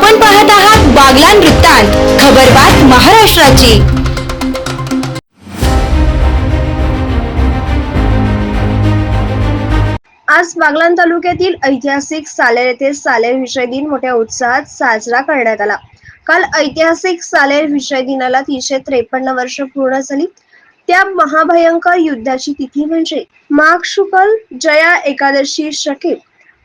आपण पाहत आहात बागलान वृत्तांत खबरबात महाराष्ट्राची. आज बागलाण तालुक्यातील ऐतिहासिक सालेर येथे सालेर विषय दिन मोठ्या उत्साहात साजरा करण्यात आला. काल ऐतिहासिक सालेर विषय दिनाला तीनशे त्रेपन्न वर्ष पूर्ण झाली. त्या महाभयंकर युद्धाची तिथी म्हणजे माघ शुकल जया एकादशी शके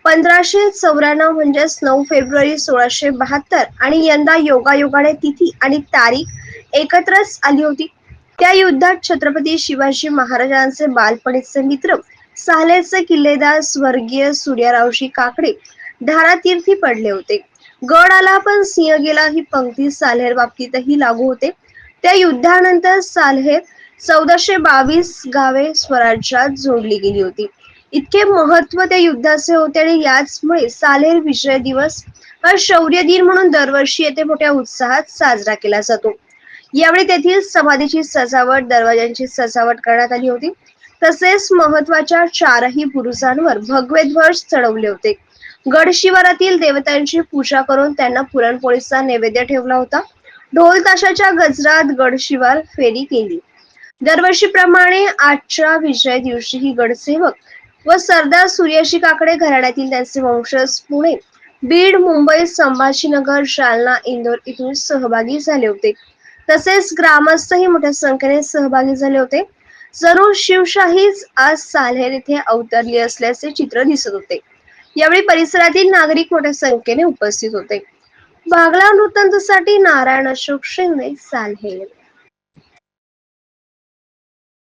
पंधराशे चौऱ्याण्णव म्हणजेच नऊ फेब्रुवारी सोळाशे बहात्तर आणि यंदा योगायोगाने तिथी आणि तारीख एकत्रच आली होती. त्या युद्धात छत्रपती शिवाजी महाराजांचे बालपणीचे मित्र सालेचे किल्लेदार स्वर्गीय सूर्यरावशी काकडे धारातीर्थी पडले होते. गड आला पण सिंह गेला ही पंक्ती साल्हेर बाबतीतही लागू होते. त्या युद्धानंतर साल्हेर चौदाशे बावीस गावे स्वराज्यात जोडली गेली होती. इतके महत्त्व त्या युद्धाचे होते आणि याचमुळे सालेर विजय दिवस हा शौर्य दिन म्हणून दरवर्षी येथे मोठ्या उत्साहात साजरा केला जातो. यावेळी तेथील समाधीची सजावट दरवाजांची सजावट करण्यात आली होती. तसेच महत्त्वाच्या चारही पुरुषांवर भगवे ध्वज चढवले होते. गड शिवारातील देवतांची पूजा करून त्यांना पुरणपोळीचा नैवेद्य ठेवला होता. ढोल ताशाच्या गजरात गड शिवार फेरी केली. दरवर्षीप्रमाणे आजच्या विजय दिवशी ही गडसेवक व सरदार सूर्यशी काकडे घराण्यातील त्यांचे वंशज पुणे. बीड मुंबई संभाजीनगर जालना इंदोर इथून सहभागी झाले होते. तसेच ग्रामस्थही मोठ्या संख्येने सहभागी झाले होते. जरूर शिवशाहीच आज साल्हेर येथे अवतरली असल्याचे चित्र दिसत होते. यावेळी परिसरातील नागरिक मोठ्या संख्येने उपस्थित होते. बागला वृत्तांतासाठी नारायण अशोक शिंदे साल्हेर.